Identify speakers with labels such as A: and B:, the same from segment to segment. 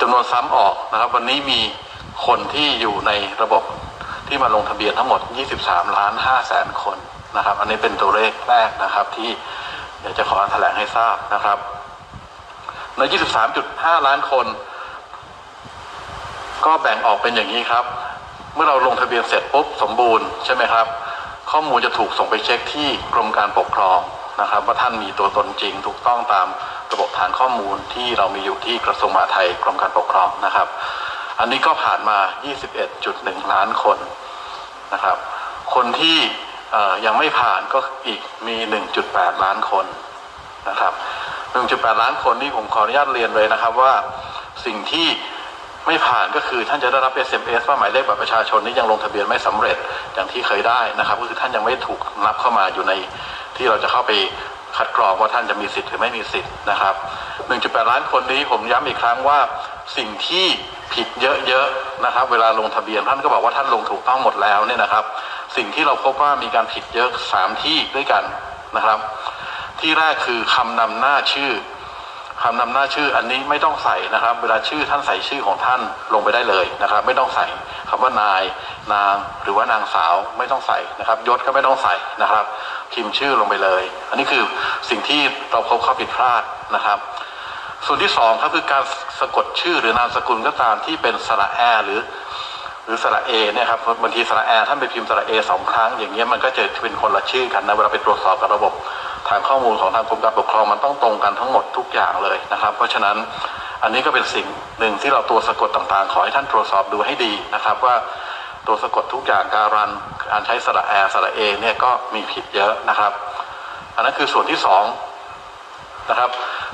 A: จำนวนซ้ำออกนะครับ วันนี้มีคนที่อยู่ในระบบที่มาลงทะเบียนทั้งหมด 23 ล้าน5แสนคนนะครับ อันนี้เป็นตัวเลขแรกนะครับที่เดี๋ยวจะขอแถลงให้ทราบนะครับ ใน 23.5 ล้านคน ก็แบ่งออกเป็นอย่างนี้ครับ เมื่อเราลงทะเบียนเสร็จปุ๊บสมบูรณ์ใช่ไหมครับ ข้อมูลจะถูกส่งไปเช็คที่กรมการปกครองนะครับ ว่าท่านมีตัวตนจริงถูกต้องตาม ฐานข้อมูลที่เรามีอยู่ที่กระทรวงมหาดไทยกรมการปกครองนะครับ อันนี้ก็ผ่านมา 21.1 ล้านคนนะครับ คนที่ยังไม่ผ่านก็อีกมี 1.8 ล้านคนนะครับ 1.8 ล้านคนนี่ผมขออนุญาตเรียนเลยนะครับว่าสิ่งที่ไม่ผ่านก็คือท่านจะได้รับ SMS ว่าหมายเลขบัตรประชาชนนี้ยังลงทะเบียนไม่สำเร็จอย่างที่เคยได้นะครับ ก็คือท่านยังไม่ถูกนับเข้ามาอยู่ในที่เราจะเข้าไป คัดกรองว่าท่านจะมีสิทธิ์หรือไม่มีสิทธิ์นะครับ 1.8 ล้านคนนี้ผมย้ำอีกครั้งว่าสิ่งที่ผิดเยอะๆนะครับ เวลาลงทะเบียนท่านก็บอกว่าท่านลงถูกต้องหมดแล้วเนี่ยนะครับ สิ่งที่เราพบว่ามีการผิดเยอะสามที่ด้วยกันนะครับ ที่แรกคือคำนำหน้าชื่อ คำนำหน้าชื่ออันนี้ไม่ต้องใส่นะครับ เวลาชื่อท่านใส่ชื่อของท่านลงไปได้เลยนะครับ ไม่ต้องใส่คำว่านายนางหรือว่านางสาวไม่ต้องใส่นะครับยศก็ไม่ต้องใส่นะครับพิมพ์ชื่อลงไปเลย อันนี้คือสิ่งที่เราพบข้อผิดพลาดนะครับ ส่วนที่สองครับคือการสะกดชื่อหรือนามสกุลก็ตามที่เป็นสระแอหรือหรือสระเอเนี่ยครับบางทีสระแอท่านไปพิมพ์สระเอสองครั้งอย่างเงี้ยมันก็จะเป็นคนละชื่อกันนะเวลาไปตรวจสอบกับระบบ ทางข้อมูลของทางกรมการปกครองมันต้องตรงกันทั้งหมดทุกอย่างเลยนะครับ เพราะฉะนั้นอันนี้ก็เป็นสิ่งหนึ่งที่เราตัวสะกดต่างๆ ขอให้ท่านตรวจสอบดูให้ดีนะครับว่าตัวสะกดทุกอย่างการันการใช้สระแอสระเอเนี่ยก็มีผิดเยอะนะครับ อันนั้นคือส่วนที่สองนะครับ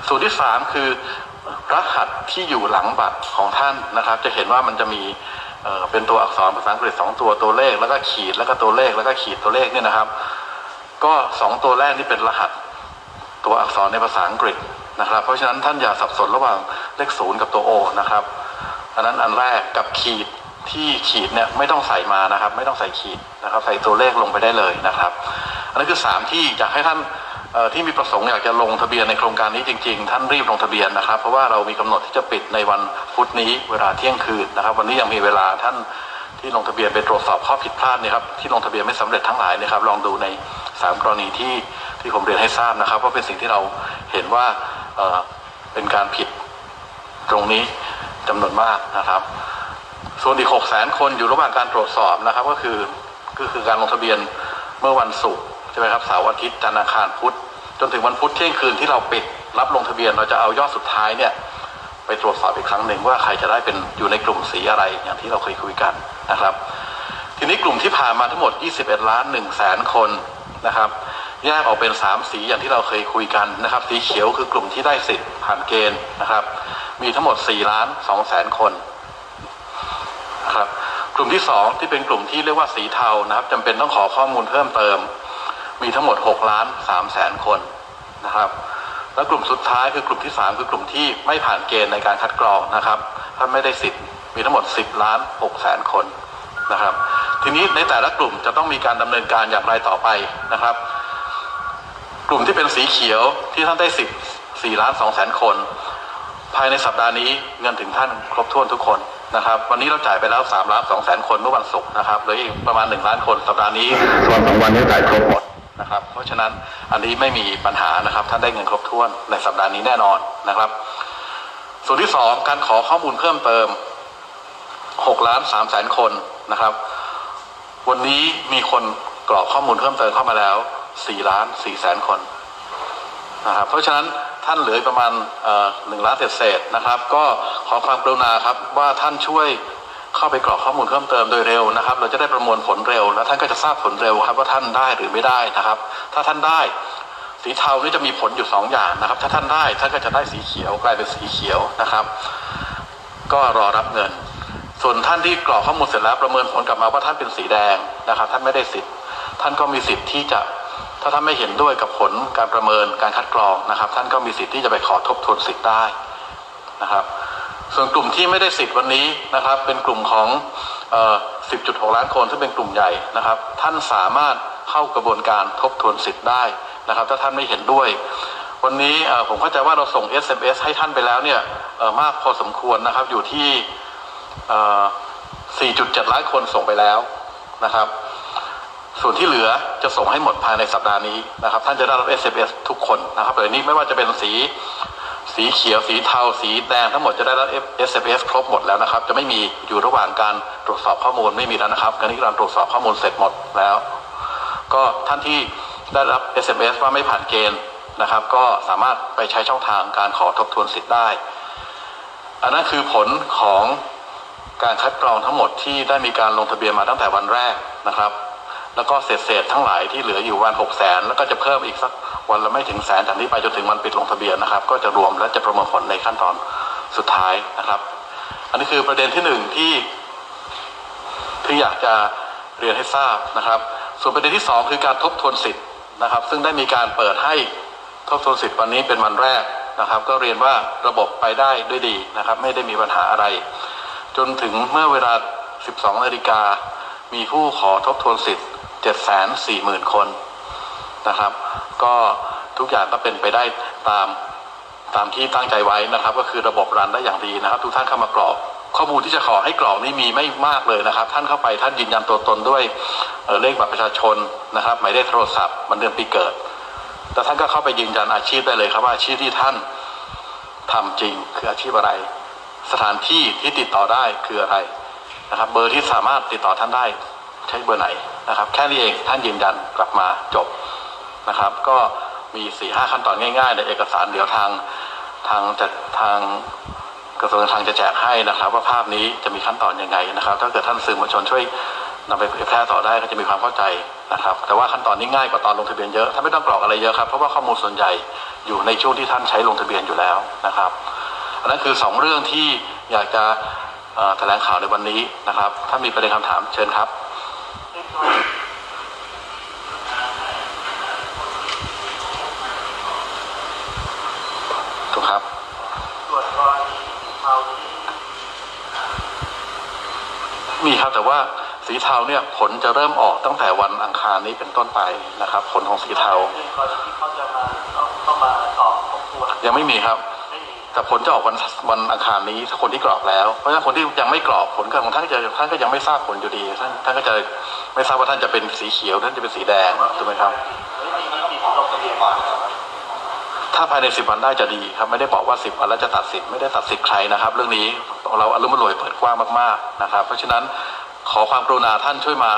A: ส่วนที่สามคือรหัสที่อยู่หลังบัตรของท่านนะครับ จะเห็นว่ามันจะมีเเป็นตัวอักษรภาษาอังกฤษสองตัวตัวเลขแล้วก็ขีดแล้วก็ตัวเลขแล้วก็ขีดตัวเลขเนี่ยนะครับ ก็สองตัวแรกนี่เป็นรหัส ตัวอักษรในภาษาอังกฤษนะครับ เพราะฉะนั้นท่านอย่าสับสนระหว่างเลขศูนย์กับตัวโอนะครับ อันนั้นอันแรกกับขีดที่ขีดเนี่ยไม่ต้องใส่มานะครับ ไม่ต้องใส่ขีดนะครับ ใส่ตัวเลขลงไปได้เลยนะครับ อันนั้นคือสามที่อยากให้ท่านที่มีประสงค์อยากจะลงทะเบียนในโครงการนี้จริง ๆ ท่านรีบลงทะเบียนนะครับ เพราะว่าเรามีกำหนดที่จะปิดในวันพุธนี้เวลาเที่ยงคืนนะครับ วันนี้ยังมีเวลาท่าน ที่ลงทะเบียนไปตรวจสอบข้อผิดพลาดเนี่ยครับที่ลงทะเบียนไม่สำเร็จทั้งหลายเนะครับ ลองดูในสามกรณีที่ที่ผมเรียนให้ทราบนะครับว่าเป็นสิ่งที่เราเห็นว่าเเป็นการผิดตรงนี้จำนวนมากนะครับ ส่วนอีก6 0 0 0 0 0คนอยู่ระหว่างการตรวจสอบนะครับ ก็คือก็คือการลงทะเบียนเมื่อวันศุกร์ใช่ไหมครับเสาร์อาทิตย์จันทร์อังคารพุธจนถึงวันพุธเที่ยงคืนที่เราปิดรับลงทะเบียนเราจะเอายอดสุดท้ายเนี่ย ไปตรวจสอบอีกครั้งหนึ่งว่าใครจะได้เป็นอยู่ในกลุ่มสีอะไรอย่างที่เราเคยคุยกันนะครับ ทีนี้กลุ่มที่ผ่านมาทั้งหมด 21 ล้าน1แสนคนนะครับแยกออกเป็น 3 สีอย่างที่เราเคยคุยกันนะครับ สีเขียวคือกลุ่มที่ได้สิทธิ์ผ่านเกณฑ์นะครับ มีทั้งหมด 4 ล้าน2แสนคนนะครับกลุ่มที่ 2 ที่เป็นกลุ่มที่เรียกว่าสีเทานะครับจำเป็นต้องขอข้อมูลเพิ่มเติม มีทั้งหมด 6 ล้าน3แสนคนนะครับ แล้วกลุ่มสุดท้ายคือกลุ่มที่ 3 คือกลุ่มที่ไม่ผ่านเกณฑ์ในการคัดกรองนะครับท่านไม่ได้สิทธิ์มีทั้งหมด 10 ล้าน6แสนคนนะครับ ทีนี้ในแต่ละกลุ่มจะต้องมีการดำเนินการอย่างไรต่อไปนะครับ กลุ่มที่เป็นสีเขียวที่ท่านได้สิบสี่ล้านสองแสนคน ภายในสัปดาห์นี้เงินถึงท่านครบถ้วนทุกคนนะครับ วันนี้เราจ่ายไปแล้วสามล้านสองแสนคนเมื่อวันศุกร์นะครับเหลืออีกประมาณหนึ่งล้านคนสัปดาห์นี้ส่วนสองวันนี้จ่ายครบหมด นะครับ เพราะฉะนั้นอันนี้ไม่มีปัญหานะครับ ท่านได้เงินครบถ้วนในสัปดาห์นี้แน่นอนนะครับ ส่วนที่สองการขอข้อมูลเพิ่มเติมหกล้านสามแสนคนนะครับ วันนี้มีคนกรอกข้อมูลเพิ่มเติมเข้ามาแล้ว4ล้าน4แสนคนนะครับเพราะฉะนั้นท่านเหลือประมาณหนึ่งล้านเศษนะครับ ก็ขอความกรุณาครับว่าท่านช่วย เข้าไปกรอกข้อมูลเพิ่มเติมโดยเร็วนะครับ เราจะได้ประมวลผลเร็ว แล้วท่านก็จะทราบผลเร็วครับว่าท่านได้หรือไม่ได้นะครับ ถ้าท่านได้สีเทานี่จะมีผลอยู่สองอย่างนะครับ ถ้าท่านได้ท่านก็จะได้สีเขียวกลายเป็นสีเขียวนะครับ ก็รอรับเงิน ส่วนท่านที่กรอกข้อมูลเสร็จแล้วประเมินผลกลับมาว่าท่านเป็นสีแดงนะครับ ท่านไม่ได้สิทธิ์ ท่านก็มีสิทธิ์ที่จะถ้าท่านไม่เห็นด้วยกับผลการประเมินการคัดกรองนะครับ ท่านก็มีสิทธิ์ที่จะไปขอทบทวนสิทธิ์ได้นะครับ ส่วนกลุ่มที่ไม่ได้สิทธิ์วันนี้นะครับ เป็นกลุ่มของ 10.6 ล้านคนซึ่งเป็นกลุ่มใหญ่นะครับ ท่านสามารถเข้ากระบวนการทบทวนสิทธิ์ได้นะครับ ถ้าท่านไม่เห็นด้วย วันนี้ผมเข้าใจว่าเราส่ง SMS ให้ท่านไปแล้วเนี่ยมากพอสมควรนะครับอยู่ที่ 4.7 ล้านคนส่งไปแล้วนะครับ ส่วนที่เหลือจะส่งให้หมดภายในสัปดาห์นี้นะครับ ท่านจะได้รับ SMS ทุกคนนะครับเลยนี้ไม่ว่าจะเป็นสี สีเขียวสีเทาสีแดงทั้งหมดจะได้รับ SMS ครบหมดแล้วนะครับ จะไม่มีอยู่ระหว่างการตรวจสอบข้อมูลไม่มีแล้วนะครับการที่เราตรวจสอบข้อมูลเสร็จหมดแล้ว ก็ท่านที่ได้รับ SMS ว่าไม่ผ่านเกณฑ์นะครับ ก็สามารถไปใช้ช่องทางการขอทบทวนสิทธิ์ได้ อันนั้นคือผลของการคัดกรองทั้งหมดที่ได้มีการลงทะเบียนมาตั้งแต่วันแรกนะครับ แล้วก็เศษเศษทั้งหลายที่เหลืออยู่วันหกแสนแล้วก็จะเพิ่มอีกสักวันละไม่ถึงแสนจากนี้ไปจนถึงวันปิดลงทะเบียนนะครับ ก็จะรวมและจะประเมินผลในขั้นตอนสุดท้ายนะครับ อันนี้คือประเด็นที่หนึ่งที่ที่อยากจะเรียนให้ทราบนะครับ ส่วนประเด็นที่สองคือการทบทวนสิทธิ์นะครับ ซึ่งได้มีการเปิดให้ทบทวนสิทธิ์วันนี้เป็นวันแรกนะครับ ก็เรียนว่าระบบไปได้ด้วยดีนะครับ ไม่ได้มีปัญหาอะไร จนถึงเมื่อเวลา 12 นาฬิกามีผู้ขอทบทวนสิทธิ์ 740,000 คนนะครับ ก็ทุกอย่างก็เป็นไปได้ตามตามที่ตั้งใจไว้นะครับ ก็คือระบบรันได้อย่างดีนะครับ ทุกท่านเข้ามากรอกข้อมูลที่จะขอให้กรอกนี่มีไม่มากเลยนะครับ ท่านเข้าไปท่านยืนยันตัวตนด้วยเเลขบัตรประชาชนนะครับหมายเลขโทรศัพท์วันเดือนปีเกิดแล้วท่านก็เข้าไปยืนยันอาชีพได้เลยครับว่าอาชีพที่ท่านทำจริงคืออาชีพอะไร สถานที่ที่ติดต่อได้คืออะไรนะครับ เบอร์ที่สามารถติดต่อท่านได้ใช้เบอร์ไหน นะครับแค่นี้เองท่านยืนยันกลับมาจบนะครับ ก็มี4ี่ห้าขั้นตอนง่ายๆ ในเอกสารเดี๋ยวทางทางจะทางกระทรวงกางจะแจกให้นะครับ ว่าภาพนี้จะมีขั้นตอนยังไงนะครับ ถ้าเกิดท่านสื่อมวลชนช่วยนำไปเผยแพร่ต่อได้ก็จะมีความเข้าใจนะครับ แต่ว่าขั้นตอนนี้ง่ายกว่าตอนลงทะเบียนเยอะท่านไม่ต้องกรอกอะไรเยอะครับเพราะว่าข้อมูลส่วนใหญ่อยู่ในช่วงที่ท่านใช้ลงทะเบียนอยู่แล้วนะครับอันนั้นคือสองเรื่องที่อยากจะแถลงข่าวในวันนี้นะครับ ถ้ามีประเด็นคำถามเชิญครับ ถูกครับ
B: ส่วนกรณีสีเทานี้
A: มีครับแต่ว่าสีเทาเนี่ยผลจะเริ่มออกตั้งแต่วันอังคารนี้เป็นต้นไปนะครับ ผลของสีเทา
B: เยั
A: งไม่มีครับ แต่ผลจะออกวันวันอังคารนี้ถ้าคนที่กรอกแล้ว เพราะฉะนั้นคนที่ยังไม่กรอกผลของท่านก็จะท่านก็ยังไม่ทราบผลอยู่ดี ท่านท่านก็จะไม่ทราบว่าท่านจะเป็นสีเขียวท่านจะเป็นสีแดงถูกไหมครับ ถ้าภายในสิบวันได้จะดีครับไม่ได้บอกว่าสิบวันแล้วจะตัดสิทธิ์ไม่ได้ตัดสิทธิ์ใครนะครับ เรื่องนี้เราอารมณ์รวยเปิดกว้างมากๆนะครับ เพราะฉะนั้นขอความกรุณาท่านช่วยมา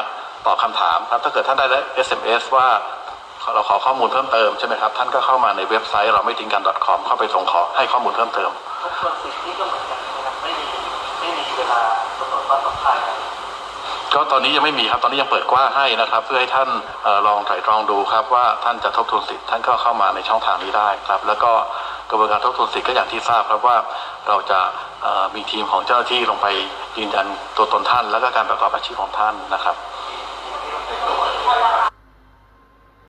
A: ตอบคำถามครับถ้าเกิดท่านได้ SMS ว่า เราขอข้อมูลเพิ่มเติมใช่ไหมครับ ท่านก็เข้ามาในเว็บไซต์เราไม่ทิ้งกัน .com เข้าไปส่งขอให้ข้อมูลเพิ่มเติม
B: ทบทวนสิทธิ์นี่ก็เหมือนกันนะครับไม่มีไม่มีเวลากำหนดว่าต้องภายใน
A: ก็ตอนนี้ยังไม่มีครับตอนนี้ยังเปิดกว้างให้นะครับ เพื่อให้ท่านเออลองไตร่ตรองดูครับ ว่าท่านจะทบทวนสิทธิ์ท่านก็เข้ามาในช่องทางนี้ได้ครับ แล้วก็กระบวนการทบทวนสิทธิ์ก็อย่างที่ทราบครับว่าเราจะเอ่อมีทีมของเจ้าหน้าที่ลงไปยืนยันตัวตนท่าน แล้วก็การประกอบอาชีพของท่านนะครับ